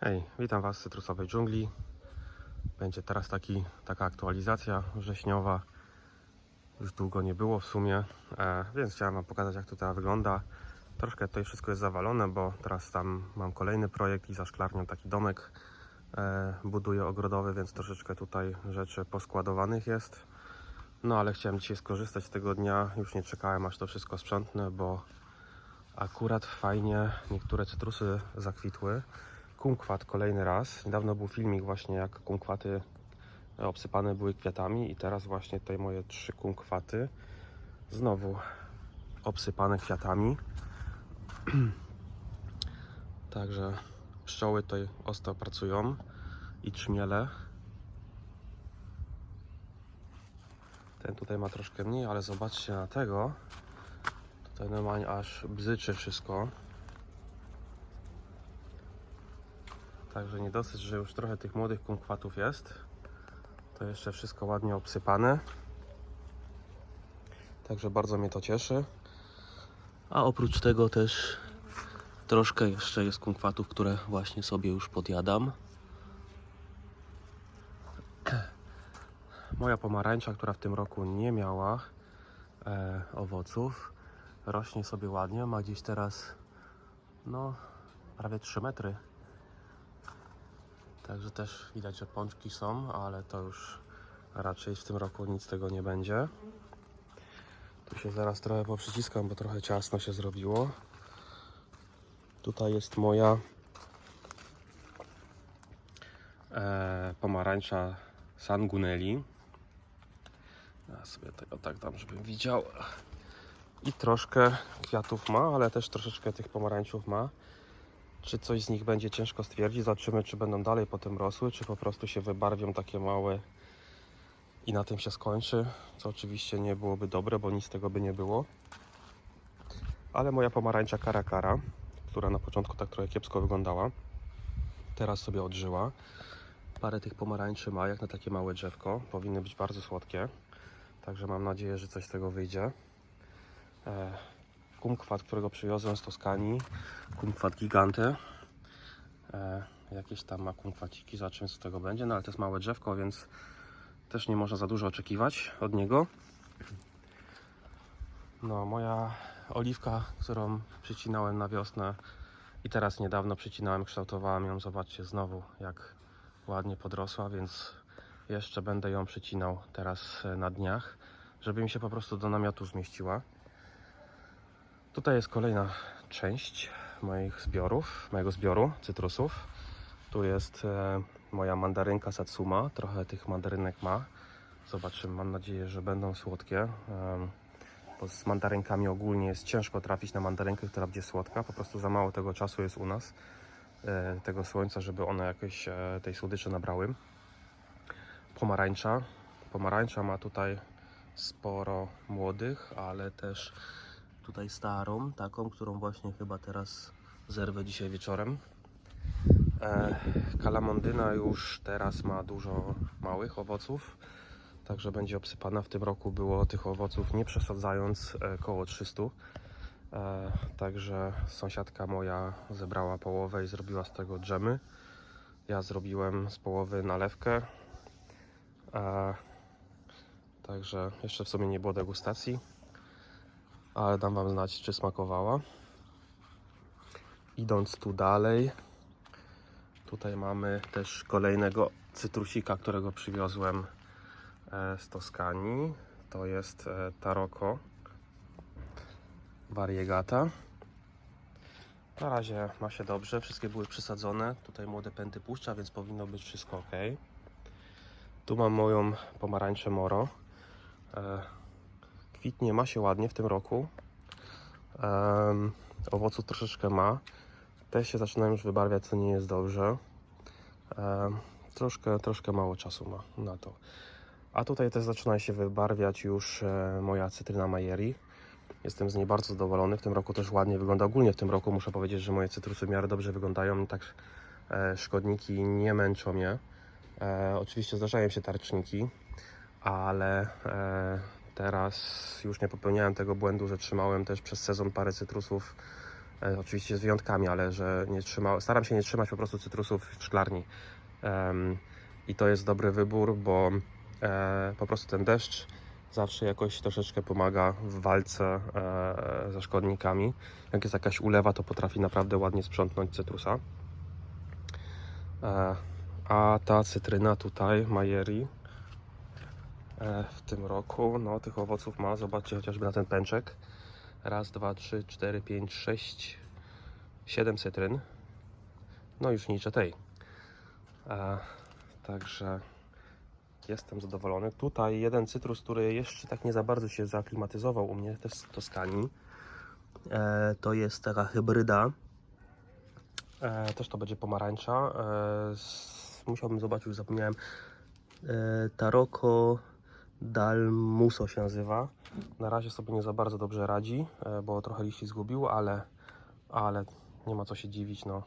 Hej, witam Was z cytrusowej dżungli. Będzie teraz taki, taka aktualizacja wrześniowa. Już długo nie było w sumie, e, więc chciałem Wam pokazać jak to teraz wygląda. Troszkę tutaj wszystko jest zawalone, bo teraz tam mam kolejny projekt i za szklarnią taki domek e, buduję ogrodowy, więc troszeczkę tutaj rzeczy poskładowanych jest. No ale chciałem dzisiaj skorzystać z tego dnia. Już nie czekałem aż to wszystko sprzątnę, bo akurat fajnie niektóre cytrusy zakwitły kumkwat kolejny raz. Niedawno był filmik właśnie jak kumkwaty obsypane były kwiatami i teraz właśnie tutaj moje trzy kumkwaty znowu obsypane kwiatami. Także pszczoły tutaj ostro pracują i trzmiele. Ten tutaj ma troszkę mniej, ale zobaczcie na tego. Tutaj normalnie aż bzyczy wszystko. Także nie dosyć, że już trochę tych młodych kumkwatów jest. To jeszcze wszystko ładnie obsypane. Także bardzo mnie to cieszy. A oprócz tego też troszkę jeszcze jest kumkwatów, które właśnie sobie już podjadam. Moja pomarańcza, która w tym roku nie miała e, owoców, rośnie sobie ładnie. Ma gdzieś teraz no prawie 3 metry. Także też widać, że pączki są, ale to już raczej w tym roku nic tego nie będzie. Tu się zaraz trochę poprzyciskam, bo trochę ciasno się zrobiło. Tutaj jest moja e, pomarańcza Sanguneli. Ja sobie tego tak dam, żebym widział. I troszkę kwiatów ma, ale też troszeczkę tych pomarańczów ma. Czy coś z nich będzie ciężko stwierdzić. Zobaczymy, czy będą dalej potem rosły, czy po prostu się wybarwią takie małe i na tym się skończy. Co oczywiście nie byłoby dobre, bo nic z tego by nie było. Ale moja pomarańcza karakara, która na początku tak trochę kiepsko wyglądała, teraz sobie odżyła. Parę tych pomarańczy ma, jak na takie małe drzewko. Powinny być bardzo słodkie. Także mam nadzieję, że coś z tego wyjdzie. Kumkwat, którego przywiozłem z Toskanii, kumkwat gigante. E, jakieś tam ma kumkwaciki, zobaczymy co tego będzie, no ale to jest małe drzewko, więc też nie można za dużo oczekiwać od niego. No, moja oliwka, którą przycinałem na wiosnę i teraz niedawno przycinałem, kształtowałem ją, zobaczcie znowu jak ładnie podrosła, więc jeszcze będę ją przycinał teraz e, na dniach, żeby mi się po prostu do namiotu zmieściła. Tutaj jest kolejna część moich zbiorów, mojego zbioru cytrusów. Tu jest e, moja mandarynka Satsuma. Trochę tych mandarynek ma. Zobaczymy, mam nadzieję, że będą słodkie. Bo z mandarynkami ogólnie jest ciężko trafić na mandarynkę, która będzie słodka. Po prostu za mało tego czasu jest u nas, e, tego słońca, żeby one jakieś e, tej słodyczy nabrały. Pomarańcza. Pomarańcza ma tutaj sporo młodych, ale też tutaj starą, taką, którą właśnie chyba teraz zerwę dzisiaj wieczorem. E, kalamondyna już teraz ma dużo małych owoców, także będzie obsypana. W tym roku było tych owoców, nie przesadzając, e, koło 300. E, także sąsiadka moja zebrała połowę i zrobiła z tego dżemy. Ja zrobiłem z połowy nalewkę. E, także jeszcze w sumie nie było degustacji ale dam Wam znać, czy smakowała. Idąc tu dalej, tutaj mamy też kolejnego cytrusika, którego przywiozłem e, z Toskanii. To jest e, Taroko Variegata. Na razie ma się dobrze, wszystkie były przysadzone. Tutaj młode pęty puszcza, więc powinno być wszystko ok. Tu mam moją pomarańczę Moro. Kwitnie ma się ładnie w tym roku. Um, owoców troszeczkę ma. Te się zaczynają już wybarwiać, co nie jest dobrze. Um, troszkę, troszkę mało czasu ma na to. A tutaj też zaczyna się wybarwiać już e, moja cytryna Majeri. Jestem z niej bardzo zadowolony. W tym roku też ładnie wygląda. Ogólnie w tym roku muszę powiedzieć, że moje cytrusy w miarę dobrze wyglądają. Tak e, szkodniki nie męczą mnie. E, oczywiście zdarzają się tarczniki, ale e, teraz już nie popełniałem tego błędu, że trzymałem też przez sezon parę cytrusów E, oczywiście z wyjątkami, ale że nie trzyma, staram się nie trzymać po prostu cytrusów w szklarni. Em, I to jest dobry wybór, bo e, po prostu ten deszcz zawsze jakoś troszeczkę pomaga w walce e, ze szkodnikami. Jak jest jakaś ulewa, to potrafi naprawdę ładnie sprzątnąć cytrusa. E, a ta cytryna tutaj, Majeri, w tym roku, no tych owoców ma, zobaczcie chociażby na ten pęczek. Raz, dwa, trzy, cztery, pięć, sześć, siedem cytryn. No już nie liczę tej. E, także jestem zadowolony. Tutaj jeden cytrus, który jeszcze tak nie za bardzo się zaaklimatyzował u mnie, też z Toskanii. E, to jest taka hybryda. E, też to będzie pomarańcza. E, z, musiałbym zobaczyć, już zapomniałem. E, Taroko Dalmuso się nazywa. Na razie sobie nie za bardzo dobrze radzi, e, bo trochę liści zgubił, ale, ale nie ma co się dziwić. No.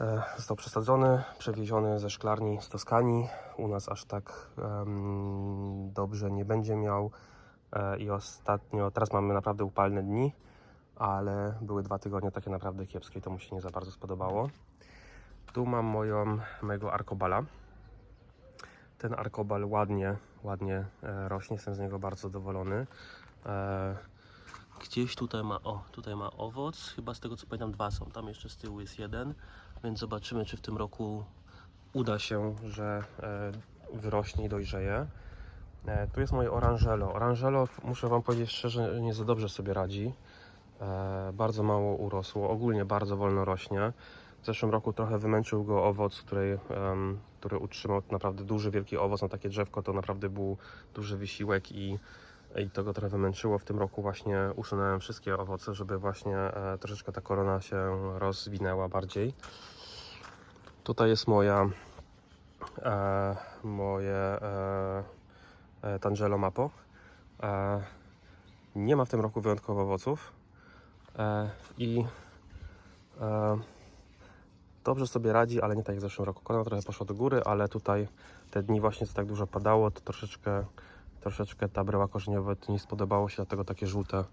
E, Został przesadzony, przewieziony ze szklarni z Toskanii. U nas aż tak em, dobrze nie będzie miał. E, I ostatnio, teraz mamy naprawdę upalne dni, ale były dwa tygodnie takie naprawdę kiepskie i to mu się nie za bardzo spodobało. Tu mam moją, mojego arkobala. Ten arkobal ładnie, ładnie e, rośnie, jestem z niego bardzo zadowolony. E, Gdzieś tutaj ma, o, tutaj ma owoc, chyba z tego co pamiętam dwa są, tam jeszcze z tyłu jest jeden, więc zobaczymy czy w tym roku uda się, że e, wyrośnie i dojrzeje. Tu jest moje oranżelo. Oranżelo, muszę Wam powiedzieć szczerze, nie za dobrze sobie radzi. Bardzo mało urosło, ogólnie bardzo wolno rośnie. W zeszłym roku trochę wymęczył go owoc, który, em, który utrzymał naprawdę duży, wielki owoc na takie drzewko. To naprawdę był duży wysiłek i, i to go trochę wymęczyło. W tym roku właśnie usunąłem wszystkie owoce, żeby właśnie e, troszeczkę ta korona się rozwinęła bardziej. Tutaj jest moja e, moje e, e, Tangelo Mapo. E, nie ma w tym roku wyjątkowo owoców e, i e, dobrze sobie radzi, ale nie tak jak w zeszłym roku. Korona trochę poszła do góry, ale tutaj te dni właśnie co tak dużo padało, to troszeczkę, troszeczkę ta bryła korzeniowa to nie spodobało się, dlatego takie żółte,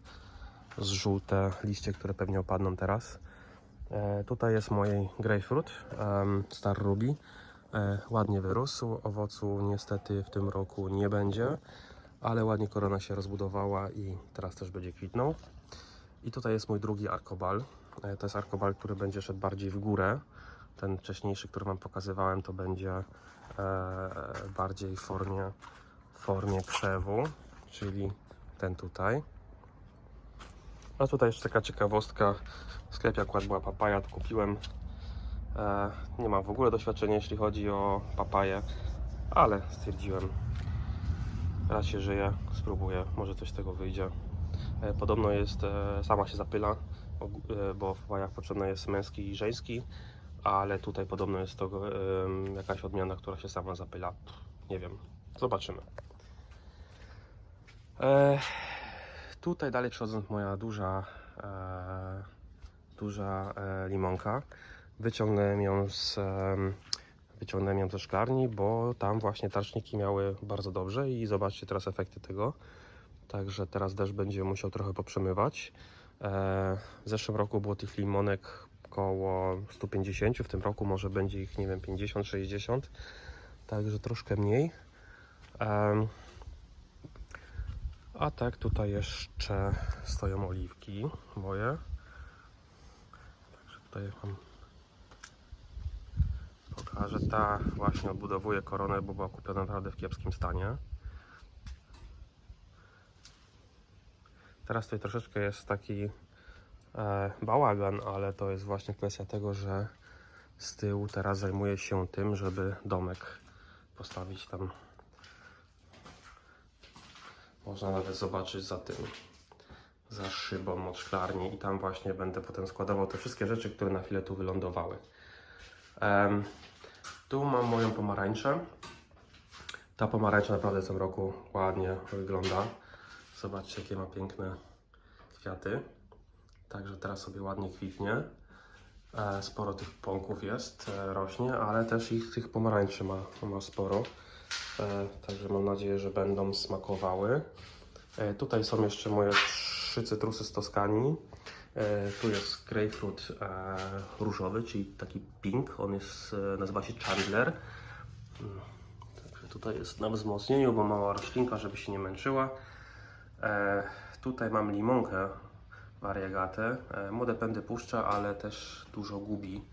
żółte liście, które pewnie opadną teraz. E, tutaj jest mojej grapefruit, em, Star Ruby. E, ładnie wyrósł, owocu niestety w tym roku nie będzie, ale ładnie korona się rozbudowała i teraz też będzie kwitnął. I tutaj jest mój drugi arkobal. E, To jest arkobal, który będzie szedł bardziej w górę. Ten wcześniejszy, który Wam pokazywałem, to będzie e, bardziej w formie, formie krzewu, czyli ten tutaj. A tutaj jeszcze taka ciekawostka. W sklepie akurat była papaja, to kupiłem. E, nie mam w ogóle doświadczenia, jeśli chodzi o papaję, ale stwierdziłem, raz się żyje, spróbuję, może coś z tego wyjdzie. Podobno jest, sama się zapyla, bo w papajach potrzebny jest męski i żeński, ale tutaj podobno jest to em, jakaś odmiana, która się sama zapyla. Nie wiem, zobaczymy. E, tutaj dalej przechodząc moja duża, e, duża e, limonka. Wyciągnąłem ją z em, wyciągnąłem ją ze szklarni, bo tam właśnie tarczniki miały bardzo dobrze i zobaczcie teraz efekty tego. Także teraz deszcz będzie musiał trochę poprzemywać. E, w zeszłym roku było tych limonek około 150, w tym roku może będzie ich, nie wiem, 50, 60, także troszkę mniej. A tak, tutaj jeszcze stoją oliwki moje. Także tutaj mam pokażę. Ta właśnie odbudowuje koronę, bo była kupiona naprawdę w kiepskim stanie. Teraz tutaj troszeczkę jest taki e, bałagan, ale to jest właśnie kwestia tego, że z tyłu teraz zajmuję się tym, żeby domek postawić tam. Można nawet zobaczyć za tym, za szybą od szklarni i tam właśnie będę potem składował te wszystkie rzeczy, które na chwilę tu wylądowały. Em, tu mam moją pomarańczę. Ta pomarańcza naprawdę w tym roku ładnie wygląda. Zobaczcie, jakie ma piękne kwiaty. Także teraz sobie ładnie kwitnie. E, Sporo tych pąków jest, e, rośnie, ale też ich tych pomarańczy ma, ma sporo. E, Także mam nadzieję, że będą smakowały. Tutaj są jeszcze moje trzy cytrusy z Toskanii. Tu jest grapefruit różowy, czyli taki pink. On jest, nazywa się Chandler. Mm, Także tutaj jest na wzmocnieniu, bo mała roślinka, żeby się nie męczyła. E, tutaj mam limonkę variegatę. E, młode pędy puszcza, ale też dużo gubi.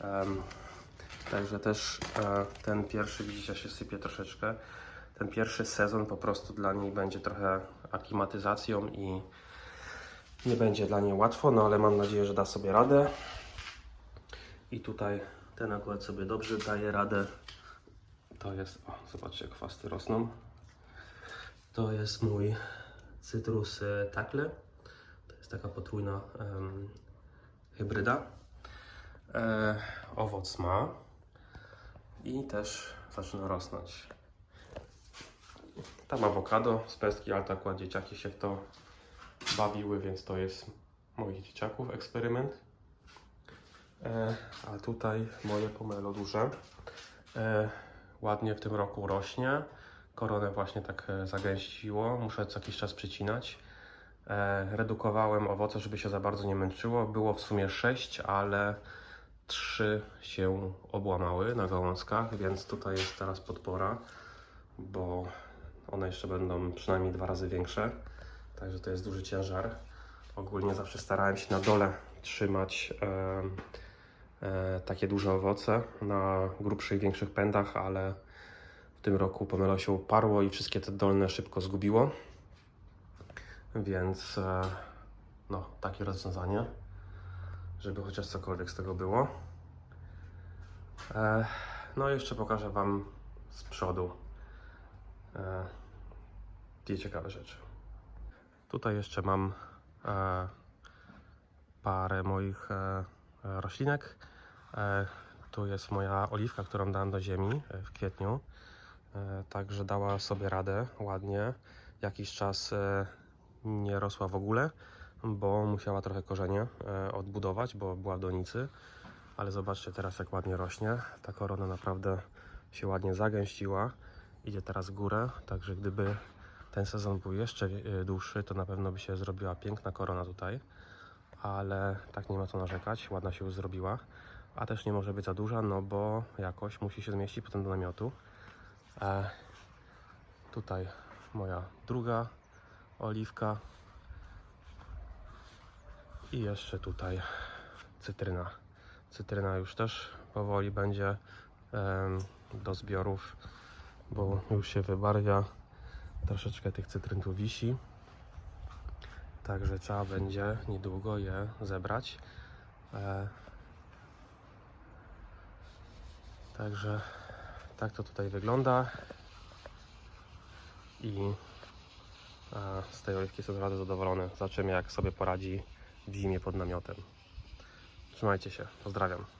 Em, Także też e, ten pierwszy, widzicie, się sypie troszeczkę. Ten pierwszy sezon po prostu dla niej będzie trochę aklimatyzacją i nie będzie dla niej łatwo, no ale mam nadzieję, że da sobie radę. I tutaj ten akurat sobie dobrze daje radę. To jest, o, zobaczcie, jak rosną. To jest mój cytrus takle. To jest taka potrójna em, hybryda. E, owoc ma i też zaczyna rosnąć. Tam awokado z pestki, ale to akurat dzieciaki się w to bawiły, więc to jest moich dzieciaków eksperyment. E, a tutaj moje pomelo duże. E, ładnie w tym roku rośnie. Koronę właśnie tak e, zagęściło. Muszę co jakiś czas przycinać. E, redukowałem owoce, żeby się za bardzo nie męczyło. Było w sumie 6, ale trzy się obłamały na gałązkach, więc tutaj jest teraz podpora, bo one jeszcze będą przynajmniej dwa razy większe. Także to jest duży ciężar. Ogólnie zawsze starałem się na dole trzymać e, e, takie duże owoce na grubszych, większych pędach, ale w tym roku pomelo się uparło i wszystkie te dolne szybko zgubiło. Więc e, no, takie rozwiązanie, żeby chociaż cokolwiek z tego było. E, no i jeszcze pokażę Wam z przodu e, dwie ciekawe rzeczy. Tutaj jeszcze mam parę moich roślinek. Tu jest moja oliwka, którą dałem do ziemi w kwietniu. E, także dała sobie radę ładnie. Jakiś czas e, nie rosła w ogóle, bo musiała trochę korzenie e, odbudować, bo była w donicy. Ale zobaczcie teraz jak ładnie rośnie. Ta korona naprawdę się ładnie zagęściła. Idzie teraz w górę, także gdyby ten sezon był jeszcze dłuższy, to na pewno by się zrobiła piękna korona tutaj. Ale tak nie ma co narzekać, ładna się już zrobiła. A też nie może być za duża, no bo jakoś musi się zmieścić potem do namiotu. E, tutaj moja druga oliwka. I jeszcze tutaj cytryna. Cytryna już też powoli będzie em, do zbiorów, bo już się wybarwia. Troszeczkę tych cytryn tu wisi. Także trzeba będzie niedługo je zebrać. E, także tak to tutaj wygląda. I z tej oliwki jestem naprawdę zadowolony. Zobaczymy jak sobie poradzi w zimie pod namiotem. Trzymajcie się, pozdrawiam.